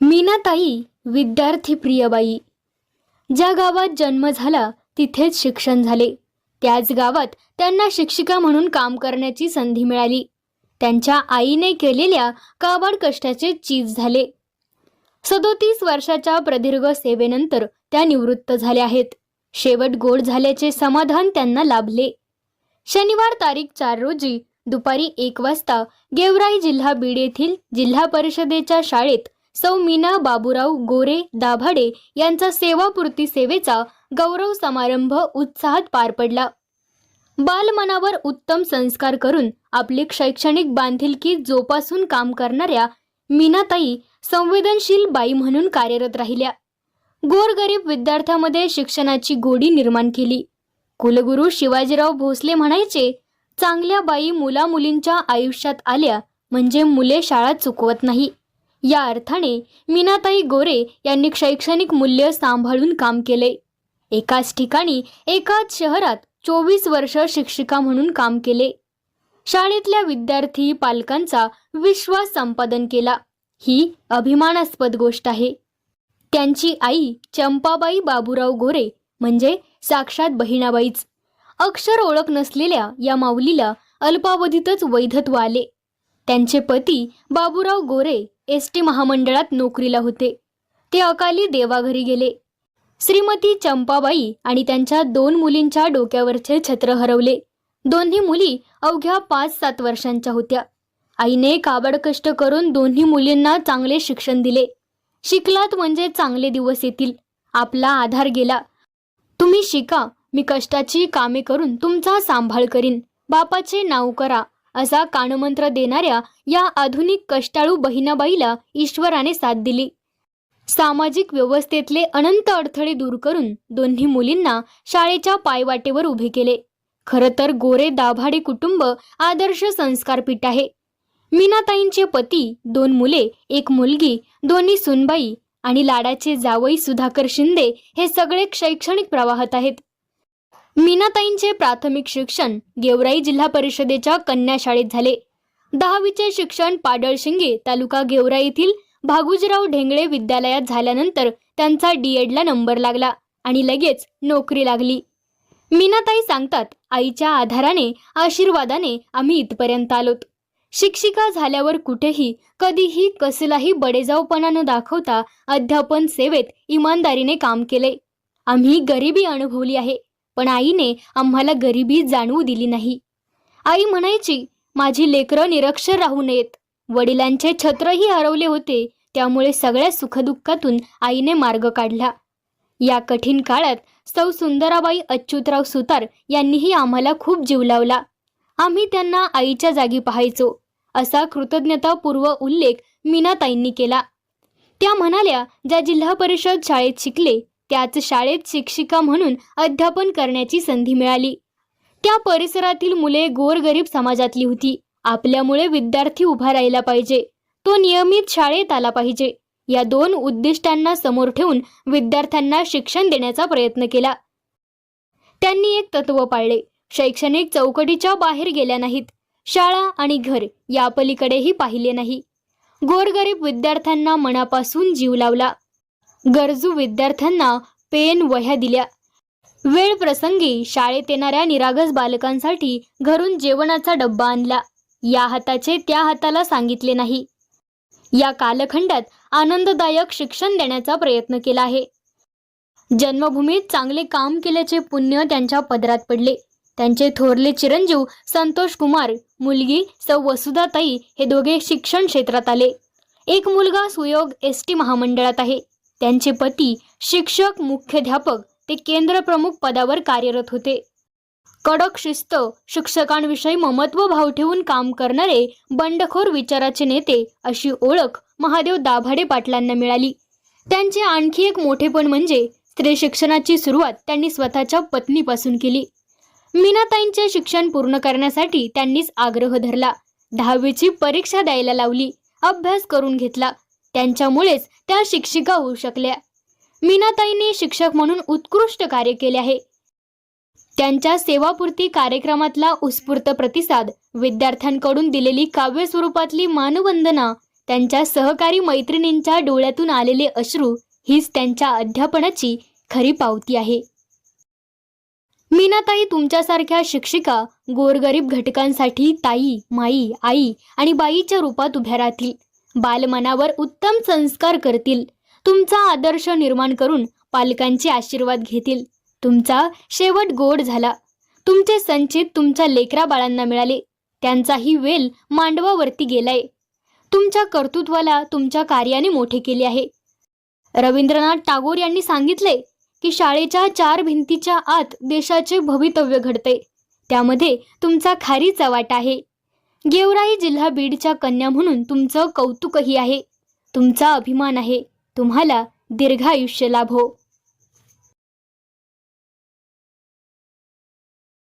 मीनाताई विद्यार्थी प्रियबाई. ज्या गावात जन्म झाला तिथेच शिक्षण झाले. त्याच गावात त्यांना शिक्षिका म्हणून काम करण्याची संधी मिळाली. त्यांच्या आईने केलेल्या काबाड कष्टाचे चीज झाले. सदोतीस वर्षाच्या प्रदीर्घ सेवेनंतर त्या निवृत्त झाल्या आहेत. शेवट गोड झाल्याचे समाधान त्यांना लाभले. शनिवार तारीख चार रोजी दुपारी एक वाजता गेवराई जिल्हा बीड येथील जिल्हा परिषदेच्या शाळेत सौ मीना बाबूराव गोरे दाभाडे यांचा सेवापूर्ती सेवेचा गौरव समारंभ उत्साहात पार पडला. बालमनावर उत्तम संस्कार करून आपली शैक्षणिक बांधिलकी जोपासून काम करणाऱ्या मीनाताई संवेदनशील बाई म्हणून कार्यरत राहिल्या. गोरगरीब विद्यार्थ्यामध्ये शिक्षणाची गोडी निर्माण केली. कुलगुरू शिवाजीराव भोसले म्हणायचे चांगल्या बाई मुलामुलींच्या आयुष्यात आल्या म्हणजे मुले शाळा चुकवत नाही. या अर्थाने मीनाताई गोरे यांनी शैक्षणिक मूल्य सांभाळून काम केले. एकाच ठिकाणी एकाच शहरात चोवीस वर्ष शिक्षिका म्हणून काम केले. शाळेतल्या विद्यार्थी पालकांचा विश्वास संपादन केला. ही अभिमानास्पद गोष्ट आहे. त्यांची आई चंपाबाई बाबूराव गोरे म्हणजे साक्षात बहिणाबाईच. अक्षर ओळख नसलेल्या या माऊलीला अल्पावधीतच वैधत्व आले. त्यांचे पती बाबूराव गोरे एस टी महामंडळात नोकरीला होते. ते अकाली देवाघरी गेले. श्रीमती चंपाबाई आणि त्यांच्या दोन मुलींच्या डोक्यावरचे छत्र हरवले. दोन्ही मुली अवघ्या पाच सात वर्षांच्या होत्या. आईने काबड कष्ट करून दोन्ही मुलींना चांगले शिक्षण दिले. शिकलात म्हणजे चांगले दिवस येतील. आपला आधार गेला. तुम्ही शिका मी कष्टाची कामे करून तुमचा सांभाळ करीन. बापाचे नाव करा. असा कानमंत्र देणाऱ्या या आधुनिक कष्टाळू बहिणाबाईला ईश्वराने साथ दिली. सामाजिक व्यवस्थेतले अनंत अडथळे दूर करून दोन्ही मुलींना शाळेच्या पायवाटेवर उभे केले. खरं तर गोरे दाभाडे कुटुंब आदर्श संस्कारपीठ आहे. मीनाताईंचे पती दोन मुले एक मुलगी दोन्ही सुनबाई आणि लाडाचे जावई सुधाकर शिंदे हे सगळे शैक्षणिक प्रवाहात आहेत. मीनाताईंचे प्राथमिक शिक्षण गेवराई जिल्हा परिषदेच्या कन्या शाळेत झाले. दहावीचे शिक्षण पाडळशिंगे तालुका गेवराई येथील भागुजराव ढेंगळे विद्यालयात झाल्यानंतर त्यांचा डीएडला नंबर लागला आणि लगेच नोकरी लागली. मीनाताई सांगतात आईच्या आधाराने आशीर्वादाने आम्ही इथपर्यंत आलोत. शिक्षिका झाल्यावर कुठेही कधीही कसलाही बडेजावपणा न दाखवता अध्यापन सेवेत इमानदारीने काम केले. आम्ही गरिबी अनुभवली आहे. पण आईने आम्हाला गरिबी जाणवू दिली नाही. आई म्हणायची माझी लेकरं निरक्षर राहू नयेत. वडिलांचे छत्रही हरवले होते त्यामुळे सगळ्या सुखदुःखातून आईने मार्ग काढला. या कठीण काळात सौ सुंदराबाई अच्युतराव सुतार यांनीही आम्हाला खूप जीव लावला. आम्ही त्यांना आईच्या जागी पाहायचो. असा कृतज्ञतापूर्व उल्लेख मीनाताईंनी केला. त्या म्हणाल्या ज्या जिल्हा परिषद शाळेत शिकले त्याच शाळेत शिक्षिका म्हणून अध्यापन करण्याची संधी मिळाली. त्या परिसरातील मुले गोरगरीब समाजातली होती. आपल्यामुळे विद्यार्थी उभा राहिला पाहिजे. तो नियमित शाळेत आला पाहिजे. या दोन उद्दिष्टांना समोर ठेवून विद्यार्थ्यांना शिक्षण देण्याचा प्रयत्न केला. त्यांनी एक तत्व पाळले. शैक्षणिक चौकटीच्या बाहेर गेल्या नाहीत. शाळा आणि घर या पलीकडेही पाहिले नाही. गोरगरीब विद्यार्थ्यांना मनापासून जीव लावला. गरजू विद्यार्थ्यांना पेन वह्या दिल्या. वेळ प्रसंगी शाळेत येणाऱ्या निरागस बालकांसाठी घरून जेवणाचा डब्बा आणला. या हाताचे त्या हाताला सांगितले नाही. या कालखंडात आनंददायक शिक्षण देण्याचा प्रयत्न केला आहे. जन्मभूमीत चांगले काम केल्याचे पुण्य त्यांच्या पदरात पडले. त्यांचे थोरले चिरंजीव संतोष कुमार मुलगी सौ वसुधाताई हे दोघे शिक्षण क्षेत्रात आले. एक मुलगा सुयोग एस टी महामंडळात आहे. त्यांचे पती शिक्षक मुख्याध्यापक ते केंद्रप्रमुख पदावर कार्यरत होते. कडक शिस्त शिक्षकांविषयी ममत्व भाव ठेवून काम करणारे बंडखोर विचाराचे नेते अशी ओळख महादेव दाभाडे पाटलांना मिळाली. त्यांचे आणखी एक मोठेपण म्हणजे स्त्री शिक्षणाची सुरुवात त्यांनी स्वतःच्या पत्नीपासून केली. मीनाताईंचे शिक्षण पूर्ण करण्यासाठी त्यांनीच आग्रह धरला. दहावीची परीक्षा द्यायला लावली. अभ्यास करून घेतला. त्यांच्यामुळेच त्या शिक्षिका होऊ शकल्या. मीनाताईंनी शिक्षक म्हणून उत्कृष्ट कार्य केले आहे. त्यांच्या सेवापूर्ती कार्यक्रमातला उत्स्फूर्त प्रतिसाद विद्यार्थ्यांकडून दिलेली काव्य स्वरूपातली मानवंदना त्यांच्या सहकारी मैत्रिणींच्या डोळ्यातून आलेले अश्रू हीच त्यांच्या अध्यापनाची खरी पावती आहे. मीनाताई तुमच्यासारख्या शिक्षिका गोरगरीब घटकांसाठी ताई माई आई आणि बाईच्या रूपात उभ्या राहतील. बालमनावर उत्तम संस्कार करतील. तुमचा आदर्श निर्माण करून पालकांचे आशीर्वाद घेतील. तुमचा शेवट गोड झाला. तुमचे संचित तुमच्या लेकरा बाळांना मिळाले. त्यांचाही वेल मांडवावरती गेलाय. तुमच्या कर्तृत्वाला तुमच्या कार्याने मोठे केले आहे. रवींद्रनाथ टागोर यांनी सांगितले की शाळेच्या चार भिंतीच्या आत देशाचे भवितव्य घडते त्यामध्ये तुमचा खारीचा वाटा आहे. गेवराई जिल्हा बीडच्या कन्या म्हणून तुमचं कौतुकही आहे. तुमचा अभिमान आहे. तुम्हाला दीर्घायुष्य लाभो.